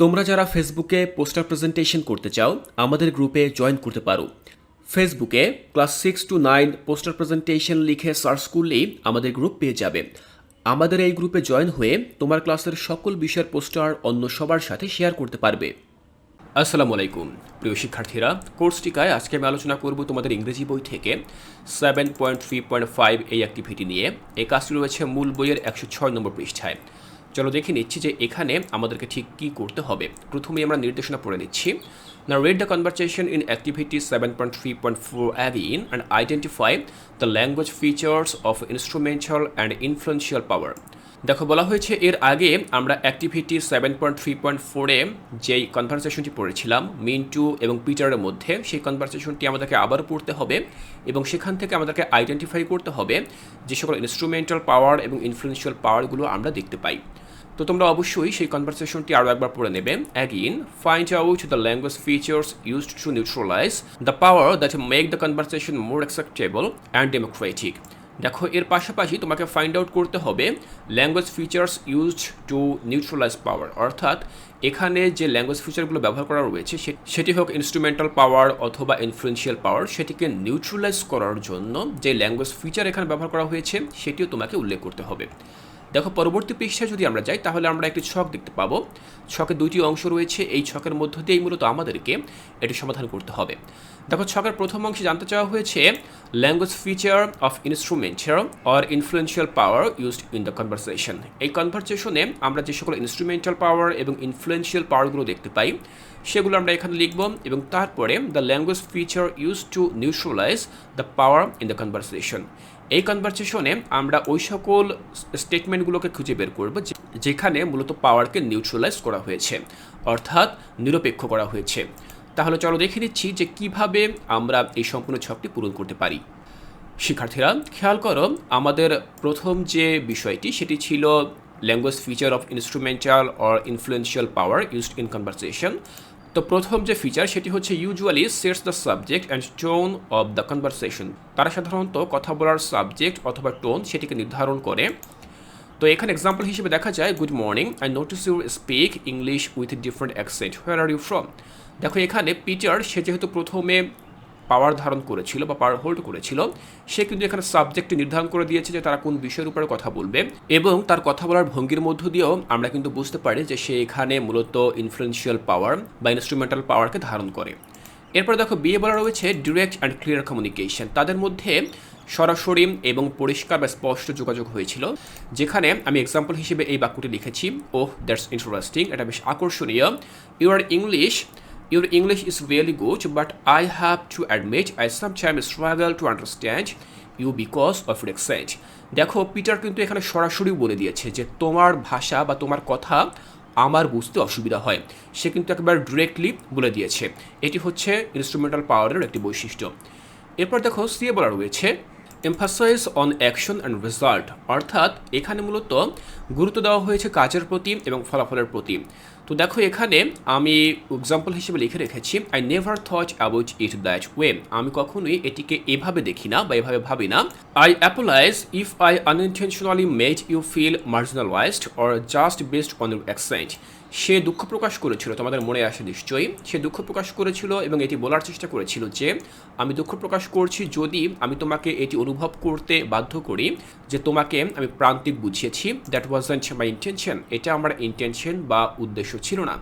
তোমরা যারা ফেসবুকে পোস্টার প্রেজেন্টেশন করতে চাও, আমাদের গ্রুপে জয়েন করতে পারো। ফেসবুকে class six to nine poster presentation লিখে সার্চ করলেই আমাদের গ্রুপ পেয়ে যাবে। আমাদের এই গ্রুপে জয়েন হয়ে তোমার ক্লাসের সকল বিষয়ের পোস্টার অন্য সবার সাথে শেয়ার করতে পারবে। আসসালামু আলাইকুম, প্রিয় শিক্ষার্থীরা। কোর্স টিকায় আজকে আমি আলোচনা করব তোমাদের ইংরেজি বই থেকে। Seven point three point five এই অ্যাক্টিভিটি নিয়ে। এই কাজটি রয়েছে মূল বইয়ের একশো ছয় নম্বর পৃষ্ঠায়। চলো দেখে নিচ্ছি যে এখানে আমাদেরকে ঠিক কী করতে হবে। প্রথমেই আমরা নির্দেশনা পড়ে নিচ্ছি। না read the conversation in activity 7.3.4 again and identify the language features of instrumental and influential power. দেখো, বলা হয়েছে এর আগে আমরা activity seven point three point ফোরে যেই কনভারসেশনটি পড়েছিলাম মিন্টু এবং পিটারের মধ্যে, সেই কনভারসেশনটি আমাদেরকে আবার পড়তে হবে এবং সেখান থেকে আমাদেরকে আইডেন্টিফাই করতে হবে যে সকল ইনস্ট্রুমেন্টাল পাওয়ার এবং ইনফ্লুয়েন্সিয়াল পাওয়ারগুলো আমরা দেখতে পাই। তো তোমরা অবশ্যই সেই কনভারসেশনটি আরও একবার পড়ে নেবে। Again find out the language features used to neutralise the power that make the conversation more acceptable and democratic দেখো, এর পাশাপাশি তোমাকে ফাইন্ড আউট করতে হবে language features used to neutralise power অর্থাৎ, এখানে যে ল্যাঙ্গুয়েজ ফিচারগুলো ব্যবহার করা রয়েছে সেটি হোক ইনস্ট্রুমেন্টাল পাওয়ার অথবা ইনফ্লুয়েন্সিয়াল পাওয়ার সেটিকে নিউট্রালাইজ করার জন্য যে ল্যাঙ্গুয়েজ ফিচার এখানে ব্যবহার করা হয়েছে, সেটিও তোমাকে উল্লেখ করতে হবে। দেখো, পরবর্তী পৃষ্ঠায় যদি আমরা যাই, তাহলে আমরা একটি ছক দেখতে পাবো। ছকে দুইটি অংশ রয়েছে, এই ছকের মধ্য দিয়েই মূলত আমাদেরকে এটি সমাধান করতে হবে। দেখো, ছকের প্রথম অংশে জানতে চাওয়া হয়েছে language feature of instrumental or influential power used in the conversation এই কনভারসেশনে আমরা যে সকল ইনস্ট্রুমেন্টাল পাওয়ার এবং ইনফ্লুয়েন্সিয়াল পাওয়ারগুলো দেখতে পাই, সেগুলো আমরা এখানে লিখব এবং তারপরে the language feature use to neutralise the power in the conversation এই কনভারসেশনে আমরা ওই সকল স্টেটমেন্টগুলোকে খুঁজে বের করব যেখানে মূলত পাওয়ারকে নিউট্রালাইজ করা হয়েছে, অর্থাৎ নিরপেক্ষ করা হয়েছে। তাহলে চলো দেখে নিচ্ছি যে কীভাবে আমরা এই সম্পূর্ণ ছকটি পূরণ করতে পারি। শিক্ষার্থীরা, খেয়াল করো, আমাদের প্রথম যে বিষয়টি, সেটি ছিল language feature of instrumental or influential power used in conversation তো প্রথম যে ফিচার সেটি হচ্ছে usually sets the subject and tone of the conversation তারা সাধারণত কথা বলার সাবজেক্ট অথবা টোন সেটিকে নির্ধারণ করে। তো এখানে এক্সাম্পল হিসেবে দেখা যায় good morning I notice you speak English with different accent where are you from দেখো, এখানে পিটার সে যেহেতু প্রথমে পাওয়ার ধারণ করেছিল বা পাওয়ার হোল্ড করেছিল, সে কিন্তু এখানে সাবজেক্টটি নির্ধারণ করে দিয়েছে যে তারা কোন বিষয়ের উপরে কথা বলবে এবং তার কথা বলার ভঙ্গির মধ্য দিয়েও আমরা কিন্তু বুঝতে পারি যে সে এখানে মূলত ইনফ্লুয়েন্সিয়াল পাওয়ার বা ইনস্ট্রুমেন্টাল পাওয়ারকে ধারণ করে। এরপর দেখো বিয়ে বলা রয়েছে ডিরেক্ট অ্যান্ড ক্লিয়ার কমিউনিকেশন তাদের মধ্যে সরাসরি এবং পরিষ্কার বা স্পষ্ট যোগাযোগ হয়েছিল, যেখানে আমি এক্সাম্পল হিসেবে এই বাক্যটি লিখেছি। ওহ দ্যাটস ইন্টারেস্টিং এটা বেশ আকর্ষণীয়। Your English your English is really good but I have to admit I sometime struggle to understand you because of your excite দেখো পিটার কিন্তু এখানে সরাসরি বলে দিয়েছে যে তোমার ভাষা বা তোমার কথা আমার বুঝতে অসুবিধা হয়। সে কিন্তু একেবারে ডিরেক্টলি বলে দিয়েছে। এটি হচ্ছে ইনস্ট্রুমেন্টাল পাওয়ারের একটি বৈশিষ্ট্য। এরপর দেখো সিএ বলা রয়েছে emphasise on action and result অর্থাৎ এখানে মূলত গুরুত্ব দেওয়া হয়েছে কাজের প্রতি এবং ফলাফলের প্রতি। তো দেখো এখানে আমি এক্সাম্পল হিসেবে লিখে রেখেছি I never thought about it that way আমি কখনোই এটিকে এভাবে দেখি না বা এভাবে ভাবি না। I apologise if I unintentionally made you feel marginalised or just based on your accent সে দুঃখ প্রকাশ করেছিল, তোমাদের মনে আসে নিশ্চয়ই, সে দুঃখ প্রকাশ করেছিল এবং এটি বলার চেষ্টা করেছিল যে, আমি দুঃখ প্রকাশ করছি যদি আমি তোমাকে এটি অনুভব করতে বাধ্য করি যে তোমাকে আমি প্রান্তিক বুঝিয়েছি দ্যাট ওয়াজন্ট মাই ইন্টেনশন এটা আমার ইন্টেনশন বা উদ্দেশ্য ছিল না।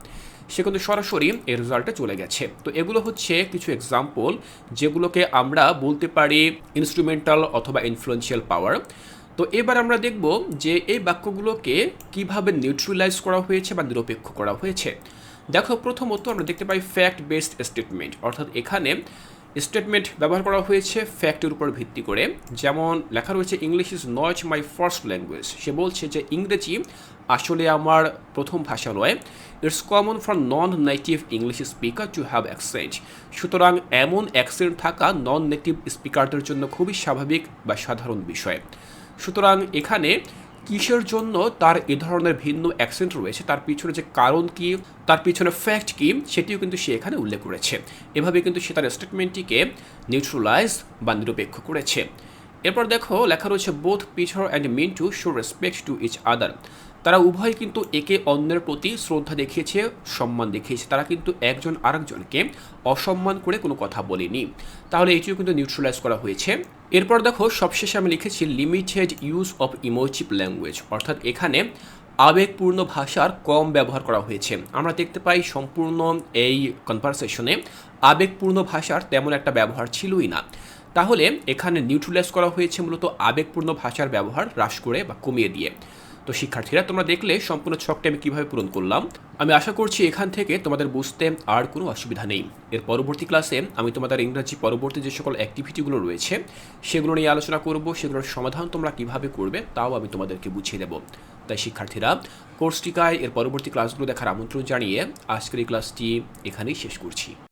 সে কিন্তু সরাসরি এর রেজাল্টে চলে গেছে। তো এগুলো হচ্ছে কিছু এক্সাম্পল যেগুলোকে আমরা বলতে পারি ইনস্ট্রুমেন্টাল অথবা ইনফ্লুয়েন্সিয়াল পাওয়ার তো এবার আমরা দেখব যে এই বাক্যগুলোকে কীভাবে নিউট্রালাইজ করা হয়েছে বা নিরপেক্ষ করা হয়েছে। দেখো, প্রথমত আমরা দেখতে পাই ফ্যাক্ট বেসড স্টেটমেন্ট অর্থাৎ এখানে স্টেটমেন্ট ব্যবহার করা হয়েছে ফ্যাক্টের উপর ভিত্তি করে। যেমন লেখা রয়েছে English is not my first language সে বলছে যে, ইংরেজি আসলে আমার প্রথম ভাষা নয় it's common for non native English speaker to have accent সুতরাং এমন অ্যাকসেন্ট থাকা নন নেটিভ স্পিকারদের জন্য খুবই স্বাভাবিক বা সাধারণ বিষয়। সুতরাং এখানে কিসের জন্য তার এ ধরনের ভিন্ন অ্যাকসেন্ট রয়েছে? তার পিছনে যে কারণ কি? তার পিছনে ফ্যাক্ট কি? সেটিও কিন্তু সে এখানে উল্লেখ করেছে। এভাবে কিন্তু সে তার স্টেটমেন্টটিকে নিউট্রালাইজ বা নিরপেক্ষ করেছে। এরপর দেখো, লেখা রয়েছে both Peter and mean to show respect to each other তারা উভয় কিন্তু একে অন্যের প্রতি শ্রদ্ধা দেখিয়েছে, সম্মান দেখিয়েছে। তারা কিন্তু একজন আরেকজনকে অসম্মান করে কোনো কথা বলেনি। তাহলে এটিও কিন্তু নিউট্রালাইজ করা হয়েছে। এরপর দেখো, সবশেষে আমি লিখেছি limited use of emotive language অর্থাৎ এখানে আবেগপূর্ণ ভাষার কম ব্যবহার করা হয়েছে। আমরা দেখতে পাই সম্পূর্ণ এই কনভারসেশনে আবেগপূর্ণ ভাষার তেমন একটা ব্যবহার ছিলই না। তাহলে এখানে নিউট্রালাইজ করা হয়েছে মূলত আবেগপূর্ণ ভাষার ব্যবহার হ্রাস করে বা কমিয়ে দিয়ে। তো শিক্ষার্থীরা, তোমরা দেখলে সম্পূর্ণ ছকটা আমি কীভাবে পূরণ করলাম। আমি আশা করছি এখান থেকে তোমাদের বুঝতে আর কোনো অসুবিধা নেই। এর পরবর্তী ক্লাসে আমি তোমাদের ইংরাজি পরবর্তী যে সকল অ্যাক্টিভিটিগুলো রয়েছে, সেগুলো নিয়ে আলোচনা করব, সেগুলোর সমাধান তোমরা কীভাবে করবে তাও আমি তোমাদেরকে বুঝিয়ে দেবো। তাই শিক্ষার্থীরা কোর্সটিকায় এর পরবর্তী ক্লাসগুলো দেখার আমন্ত্রণ জানিয়ে আজকের এই ক্লাসটি এখানেই শেষ করছি।